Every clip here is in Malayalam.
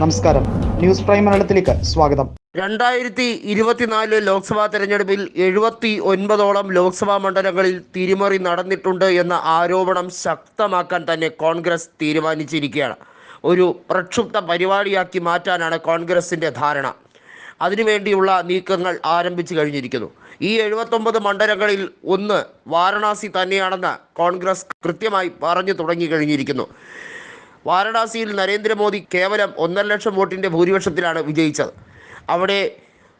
നമസ്കാരം. ന്യൂസ് പ്രൈം മലയാളത്തിലേക്ക് സ്വാഗതം. രണ്ടായിരത്തി ഇരുപത്തിനാല് ലോക്സഭാ തെരഞ്ഞെടുപ്പിൽ എഴുപത്തി ഒൻപതോളം ലോക്സഭാ മണ്ഡലങ്ങളിൽ തിരിമറി നടന്നിട്ടുണ്ട് എന്ന ആരോപണം ശക്തമാക്കാൻ തന്നെ കോൺഗ്രസ് തീരുമാനിച്ചിരിക്കുകയാണ്. ഒരു പ്രക്ഷുബ്ധ പരിപാടിയാക്കി മാറ്റാനാണ് കോൺഗ്രസിന്റെ ധാരണ. അതിനുവേണ്ടിയുള്ള നീക്കങ്ങൾ ആരംഭിച്ചു കഴിഞ്ഞിരിക്കുന്നു. ഈ എഴുപത്തൊമ്പത് മണ്ഡലങ്ങളിൽ ഒന്ന് വാരണാസി തന്നെയാണെന്ന് കോൺഗ്രസ് കൃത്യമായി പറഞ്ഞു തുടങ്ങി കഴിഞ്ഞിരിക്കുന്നു. വാരണാസിയിൽ നരേന്ദ്രമോദി കേവലം ഒന്നര ലക്ഷം വോട്ടിന്റെ ഭൂരിപക്ഷത്തിലാണ് വിജയിച്ചത്. അവിടെ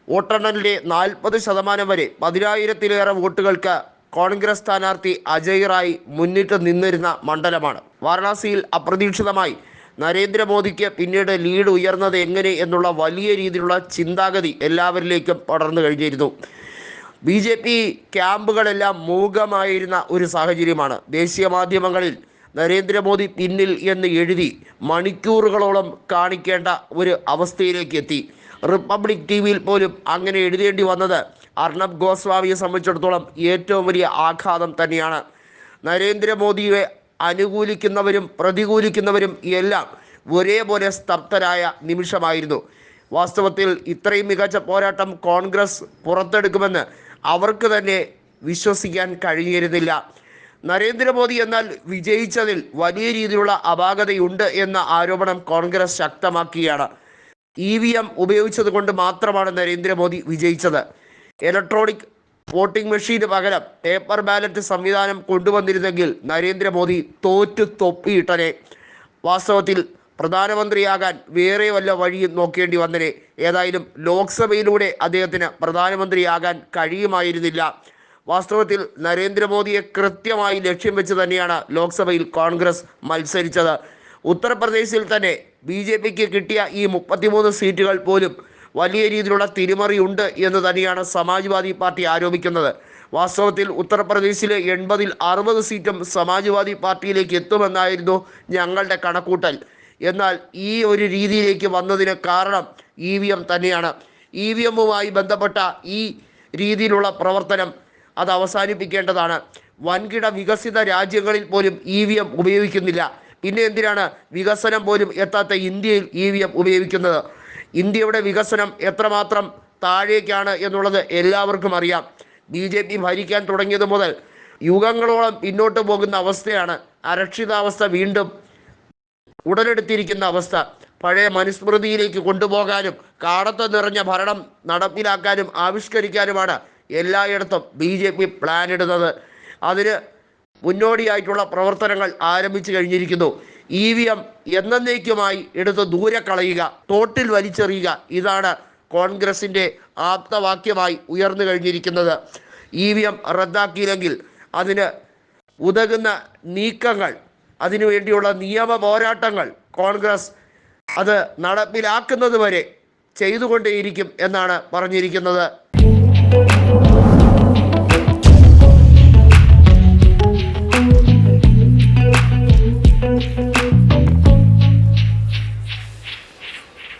വോട്ടെണ്ണലിന്റെ നാൽപ്പത് ശതമാനം വരെ പതിനായിരത്തിലേറെ വോട്ടുകൾക്ക് കോൺഗ്രസ് സ്ഥാനാർത്ഥി അജയ് റായ് മുന്നിട്ട് നിന്നിരുന്ന മണ്ഡലമാണ്. വാരണാസിയിൽ അപ്രതീക്ഷിതമായി നരേന്ദ്രമോദിക്ക് പിന്നീട് ലീഡ് ഉയർന്നത് എങ്ങനെ എന്നുള്ള വലിയ രീതിയിലുള്ള ചിന്താഗതി എല്ലാവരിലേക്കും പടർന്നു കഴിഞ്ഞിരുന്നു. ബി ജെ പി ക്യാമ്പുകളെല്ലാം മൂകമായിരുന്ന ഒരു സാഹചര്യമാണ്. ദേശീയ മാധ്യമങ്ങളിൽ നരേന്ദ്രമോദി പിന്നിൽ എന്ന് എഴുതി മണിക്കൂറുകളോളം കാണിക്കേണ്ട ഒരു അവസ്ഥയിലേക്ക് എത്തി. റിപ്പബ്ലിക് ടി വിയിൽ പോലും അങ്ങനെ എഴുതേണ്ടി വന്നത് അർണബ് ഗോസ്വാമിയെ സംബന്ധിച്ചിടത്തോളം ഏറ്റവും വലിയ ആഘാതം തന്നെയാണ്. നരേന്ദ്രമോദിയെ അനുകൂലിക്കുന്നവരും പ്രതികൂലിക്കുന്നവരും എല്ലാം ഒരേപോലെ സ്തബ്ധരായ നിമിഷമായിരുന്നു. വാസ്തവത്തിൽ ഇത്രയും മികച്ച പോരാട്ടം കോൺഗ്രസ് പുറത്തെടുക്കുമെന്ന് അവർക്ക് തന്നെ വിശ്വസിക്കാൻ കഴിഞ്ഞിരുന്നില്ല. നരേന്ദ്രമോദി എന്നാൽ വിജയിച്ചതിൽ വലിയ രീതിയിലുള്ള അപാകതയുണ്ട് എന്ന ആരോപണം കോൺഗ്രസ് ശക്തമാക്കിയാണ്. ഇ വി എം ഉപയോഗിച്ചത് കൊണ്ട് മാത്രമാണ് നരേന്ദ്രമോദി വിജയിച്ചത്. ഇലക്ട്രോണിക് വോട്ടിംഗ് മെഷീന് പകരം പേപ്പർ ബാലറ്റ് സംവിധാനം കൊണ്ടുവന്നിരുന്നെങ്കിൽ നരേന്ദ്രമോദി തോറ്റു തൊപ്പിയിട്ടനെ. വാസ്തവത്തിൽ പ്രധാനമന്ത്രിയാകാൻ വേറെ വല്ല വഴിയും നോക്കേണ്ടി വന്നനെ. ഏതായാലും ലോക്സഭയിലൂടെ അദ്ദേഹത്തിന് പ്രധാനമന്ത്രിയാകാൻ കഴിയുമായിരുന്നില്ല. വാസ്തവത്തിൽ നരേന്ദ്രമോദിയെ കൃത്യമായി ലക്ഷ്യം വെച്ച് തന്നെയാണ് ലോക്സഭയിൽ കോൺഗ്രസ് മത്സരിച്ചത്. ഉത്തർപ്രദേശിൽ തന്നെ ബി ജെ പിക്ക് കിട്ടിയ ഈ മുപ്പത്തിമൂന്ന് സീറ്റുകൾ പോലും വലിയ രീതിയിലുള്ള തിരിമറിയുണ്ട് എന്ന് തന്നെയാണ് സമാജ്വാദി പാർട്ടി ആരോപിക്കുന്നത്. വാസ്തവത്തിൽ ഉത്തർപ്രദേശിലെ എൺപതിൽ അറുപത് സീറ്റും സമാജ്വാദി പാർട്ടിയിലേക്ക് എത്തുമെന്നായിരുന്നു ഞങ്ങളുടെ കണക്കൂട്ടൽ. എന്നാൽ ഈ ഒരു രീതിയിലേക്ക് വന്നതിന് കാരണം ഇ വി എം തന്നെയാണ്. ഇ വി എമ്മുമായി ബന്ധപ്പെട്ട ഈ രീതിയിലുള്ള പ്രവർത്തനം അത് അവസാനിപ്പിക്കേണ്ടതാണ്. വൻകിട വികസിത രാജ്യങ്ങളിൽ പോലും ഇ വി എം ഉപയോഗിക്കുന്നില്ല. പിന്നെ എന്തിനാണ് വികസനം പോലും എത്താത്ത ഇന്ത്യയിൽ ഇ വി എം ഉപയോഗിക്കുന്നത്? ഇന്ത്യയുടെ വികസനം എത്രമാത്രം താഴേക്കാണ് എന്നുള്ളത് എല്ലാവർക്കും അറിയാം. ബി ജെ പി ഭരിക്കാൻ തുടങ്ങിയത് മുതൽ യുഗങ്ങളോളം പിന്നോട്ട് പോകുന്ന അവസ്ഥയാണ് അരക്ഷിതാവസ്ഥ വീണ്ടും ഉടലെടുത്തിരിക്കുന്ന അവസ്ഥ. പഴയ മനുസ്മൃതിയിലേക്ക് കൊണ്ടുപോകാനും കാടത്ത് നിറഞ്ഞ ഭരണം നടപ്പിലാക്കാനും ആവിഷ്കരിക്കാനുമാണ് എല്ലായിടത്തും ബി ജെ പി പ്ലാൻ ഇടുന്നത്. അതിന് മുന്നോടിയായിട്ടുള്ള പ്രവർത്തനങ്ങൾ ആരംഭിച്ചു കഴിഞ്ഞിരിക്കുന്നു. ഇ വി എം എന്നേക്കുമായി എടുത്ത് ദൂരെ കളയുക തോട്ടിൽ വലിച്ചെറിയുക ഇതാണ് കോൺഗ്രസിന്റെ ആപ്തവാക്യമായി ഉയർന്നു കഴിഞ്ഞിരിക്കുന്നത്. ഇ വി എം റദ്ദാക്കിയില്ലെങ്കിൽ അതിന് ഉതകുന്ന നീക്കങ്ങൾ അതിനുവേണ്ടിയുള്ള നിയമ പോരാട്ടങ്ങൾ കോൺഗ്രസ് അത് നടപ്പിലാക്കുന്നത് വരെ ചെയ്തുകൊണ്ടേയിരിക്കും എന്നാണ് പറഞ്ഞിരിക്കുന്നത്.